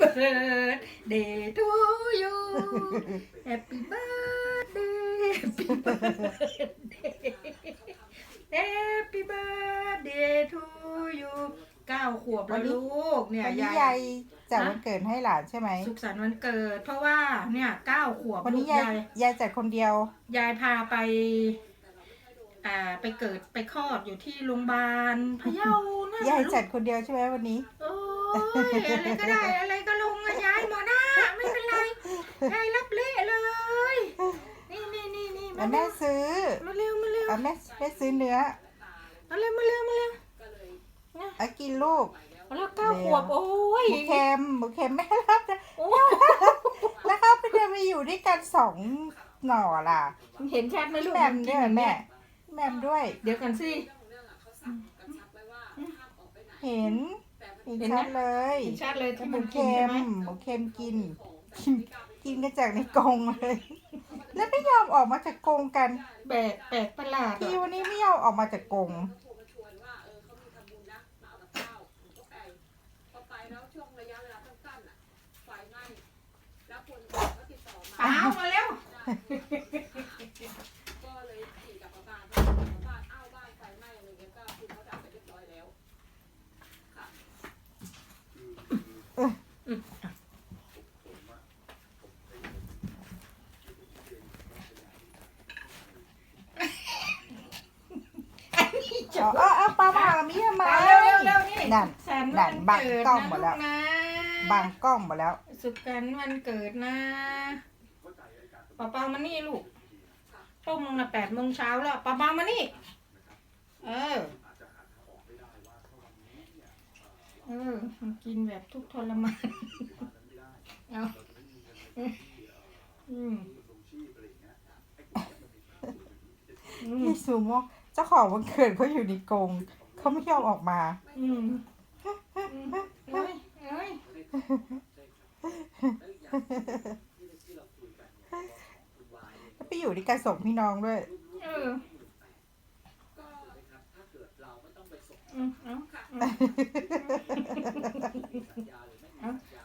birthday to you Happy birthday Happy birthday Happy birthday to you เก้าขวบแล้วลูกเนี่ยวันนี้ยายยายจัดวันเกิดให้หลานใช่ไหมสุขสันต์วันเกิด เพราะว่าเนี่ยเก้าขวบวันลูนี้กยายยายยายจัดคนเดียวยายพาไป อ่าไปเกิดไปคลอดอยู่ที่โรงพยาบาลพะเยานั่นยายลูก จัดคนเดียวใช่ไหมวันนี้ โอ้ยอะไรก็ได้อะไร ยายรับเละเลย นี่นี่นี่นี่มาแม่ซื้อมาเร็วมาเร็วเอาแม่แม่ซื้อเนื้อมาเร็วมาเร็วมาเร็วเอากินลูกมาแล้วเก้าขวบโอ้ยหมูเค็มหมูเค็มแม่รับนะโอ้แล้วเขาไปเดินไปอยู่ด้วยกันสองหน่อล่ะเห็นชัดไหมลูกแหม่มด้วยแม่แหม่มด้วย เดี๋ยวกันสิเห็นเห็นเห็นไหมชัดเลยเห็นชัดเลยที่หมัมูนกินเค็ใช่มไหมหมูเค็มกินกิน กินกันจากในกรงเลย แล้วไม่ยอมออกมาจากกรงกันแปลกแปลกประหลาดพี่อะวันนี้ไม่ยอมออกมาจากกรงพอไปแล้วช่วงระยะเวลาสั้นๆอะไฟไหม้แล้วคนก็ติดต่อมาอ้าวมาเร็ว ก็เลยขี่กลับมาบ้านบ้านบ้านอ้าวบ้านไฟไหม้อะไรเงี้ยก็คือเขาดับไปเรียบร้อยแล้วค่ะ เอาเอาเอาปลาหมามีทำไมมาเร็วเร็วเร็วนี่นั่นแสนนั่วันนบังเกิดกล้องนะหมดแล้ว ลูกนะบังกล้องหมดแล้ว สุขสันต์วันเกิดนะป้าเปามานี่ลูกต้มนะแปดโมงเช้าแล้วป้าเปามานี่ เออ เออมันกินแบบทุกข์ทรมานเอาอืมอืมพี่ซูโม่เจ้าของวันเกิดเขาอยู่ในกรงเขาไม่ยอมออกมา อืมแล้วไปอยู่ด้วยกันส่งพี่น้องด้วย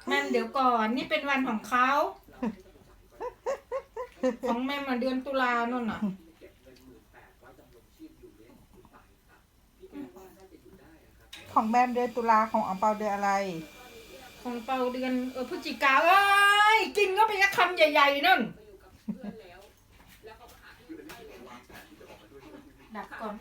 แม่เดี๋ยวก่อนนี่เป็นวันของเขา ของแม่มาเดือนตุลาโน่นน่ะ ของแมมเดือนตุลาของอังเปาเดือนอะไร ของเปาเดือนเออพฤศจิกาเอ้ยกินก็ไปยักคำใหญ่ ๆ นั่นดักก่อน